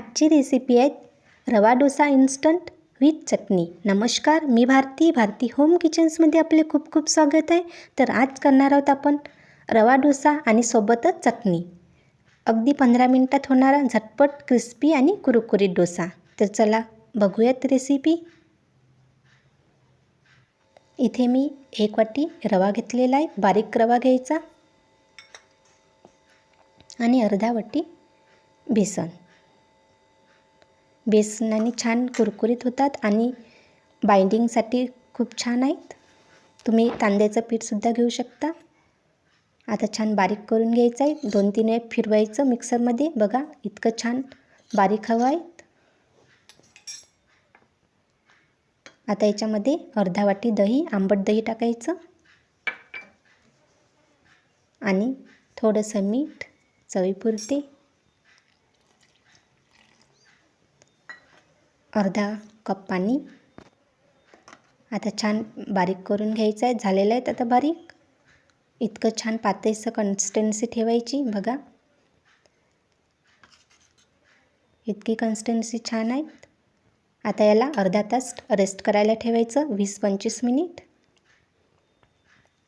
आजची रेसिपी आहे रवा डोसा इन्स्टंट विथ चटणी. नमस्कार मी भारती. भारती होम किचन्समध्ये आपले खूप खूप स्वागत आहे. तर आज करणार आहोत आपण रवा डोसा आणि सोबतच चटणी. अगदी पंधरा मिनटात होणारा झटपट क्रिस्पी आणि कुरकुरीत डोसा. तर चला बघूयात रेसिपी इथे मी एक वाटी रवा घेतलेला आहे. बारीक रवा घ्यायचा. आणि अर्धा वाटी बेसन. बेसनाने छान कुरकुरीत होतात आणि बाइंडिंगसाठी खूप छान आहेत. तुम्ही तांदळाचं पीठसुद्धा घेऊ शकता. आता छान बारीक करून घ्यायचं आहे. दोन तीन वेळ फिरवायचं मिक्सरमध्ये. बघा इतकं छान बारीक हवं आहे आता याच्यामध्ये अर्धा वाटी दही आंबट दही टाकायचं. आणि थोडंसं मीठ चवीपुरते. अर्धा कप पाणी. आता छान बारीक करून घ्यायचं आहे. झालेलं आहे आता बारीक. इतकं छान पातळीचं कन्सिस्टन्सी ठेवायची बघा. इतकी कन्सिस्टन्सी छान आहे आता याला अर्धा तास रेस्ट करायला ठेवायचं वीस पंचवीस मिनिट.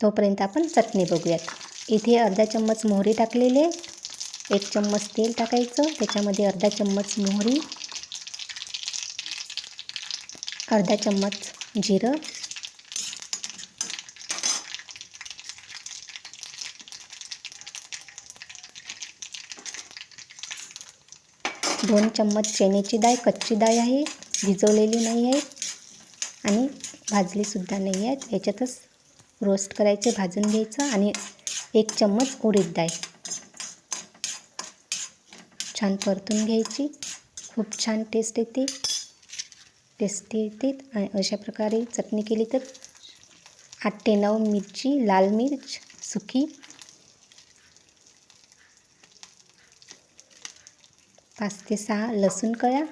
तोपर्यंत आपण चटणी बघूयात. इथे अर्धा चम्मच मोहरी टाकलेली आहे. एक चम्मच तेल टाकायचं. त्याच्यामध्ये अर्धा चम्मच मोहरी. अर्धा चम्मच जिरं. दोन चम्मच चण्याची डाळ कच्ची डाळ आहे भिजवलेली नाही आहे आणि भाजलीसुद्धा नाही आहेत याच्यातच रोस्ट करायचे भाजून घ्यायचं आणि एक चम्मच उडीद डाळ. छान परतून घ्यायची. खूप छान टेस्ट येते. टेस्टी येते. आणि अशा प्रकारे चटणी केली तर आठ ते नऊ मिरची लाल मिर्च सुकी पाच ते सहा लसूण कळ्या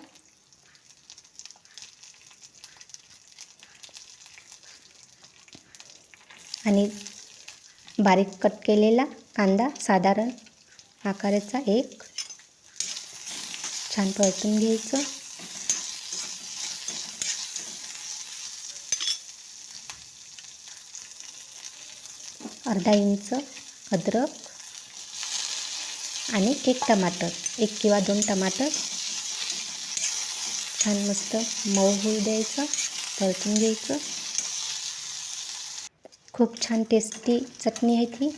आणि बारीक कट केलेला कांदा साधारण आकाराचा एक. छान परतून घ्यायचं. अर्धा इंच अद्रक आणि एक टमाटर एक किंवा दोन टमाटर. छान मस्त मऊ होऊ द्यायचं परतून घ्यायचं. खूप छान टेस्टी चटणी आहे ती.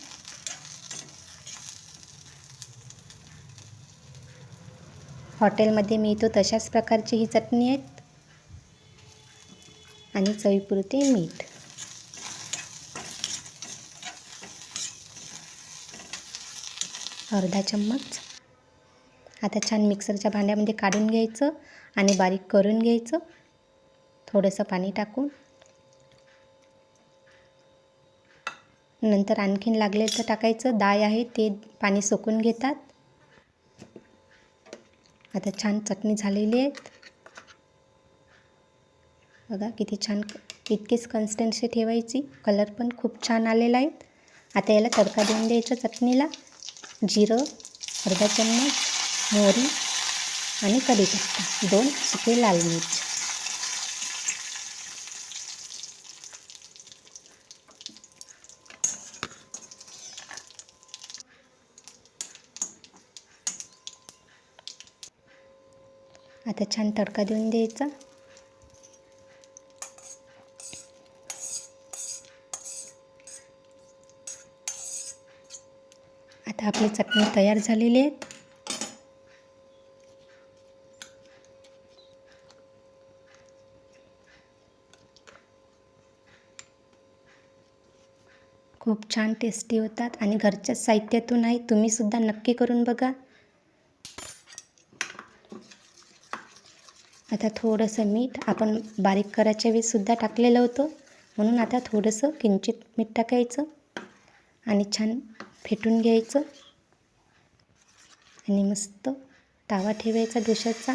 हॉटेलमध्ये मिळतो तशाच प्रकारची ही चटणी आहेत. आणि चवीपुरते मीठ. अर्धा चम्मच. आता छान मिक्सरच्या भांड्यामध्ये काढून घ्यायचं आणि बारीक करून घ्यायचं. थोडंसं पाणी टाकून. नंतर आणखीन लागले तर टाकायचं. डाळ आहे ते पाणी सोकून घेतात. आता छान चटणी झालेली आहेत. बघा किती छान इतकीच कन्सिस्टन्सी ठेवायची. कलर पण खूप छान आलेला आहे. आता याला तडका देऊन द्यायचा चटणीला. जिरं अर्धा चम्मच मोहरी आणि कढीपत्ता. दोन सुके लाल मिरच. आता छान तडका देऊन द्यायचा. आता आपली चटणी तयार झालेली आहे खूप छान टेस्टी होतात आणि घरच्या साहित्यातून आहे तुम्हीसुद्धा नक्की करून बघा. आता थोडंसं मीठ आपण बारीक करायच्या वेळेससुद्धा टाकलेलं होतं. म्हणून आता थोडंसं किंचित मीठ टाकायचं आणि छान फेटून घ्यायचं. आणि मस्त तावा ठेवायचा डोशाचा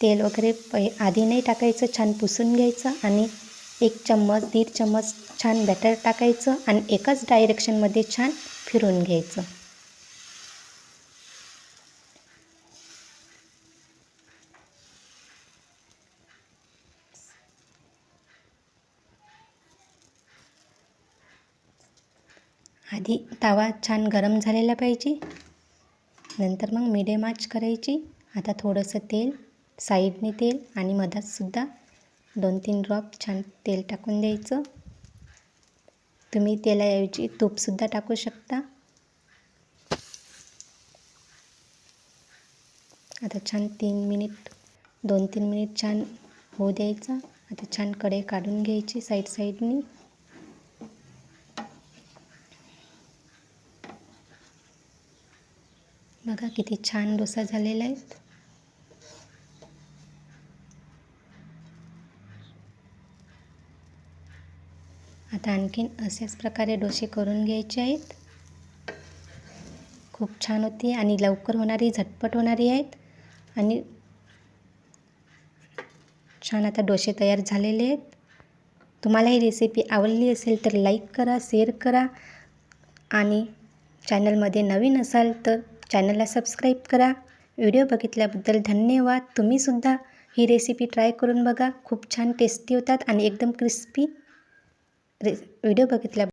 तेल वगैरे पै आधी नाही टाकायचं छान पुसून घ्यायचं आणि एक चम्मच दीड चम्मच छान बॅटर टाकायचं आणि एकाच डायरेक्शनमध्ये छान फिरून घ्यायचं. आधी तवा छान गरम झालेला पाहिजे. नंतर मग मिडियम आच करायची. आता थोडंसं तेल साईडने तेल आणि मधातसुद्धा दोन तीन ड्रॉप छान तेल टाकून द्यायचं. तुम्ही तेलाऐवजी तूपसुद्धा टाकू शकता. आता छान तीन मिनिट दोन तीन मिनिट छान होऊ द्यायचं. आता छानकडे काढून घ्यायची साईड साईडनी बघा किती छान डोसा झालेला आहे. आता आणखीन अशाच प्रकारे डोसे करून घ्यायचे आहेत. खूप छान होती आणि लवकर होणारी झटपट होणारी आहेत. आणि छान आता डोसे तयार झालेले आहेत. तुम्हाला ही रेसिपी आवडली असेल तर लाईक करा शेअर करा. आणि चॅनलमध्ये नवीन असाल तर चॅनलला सबस्क्राईब करा. व्हिडिओ बघितल्याबद्दल धन्यवाद. तुम्हीसुद्धा ही रेसिपी ट्राय करून बघा. खूप छान टेस्टी होतात आणि एकदम क्रिस्पी रे व्हिडिओ बघितल्या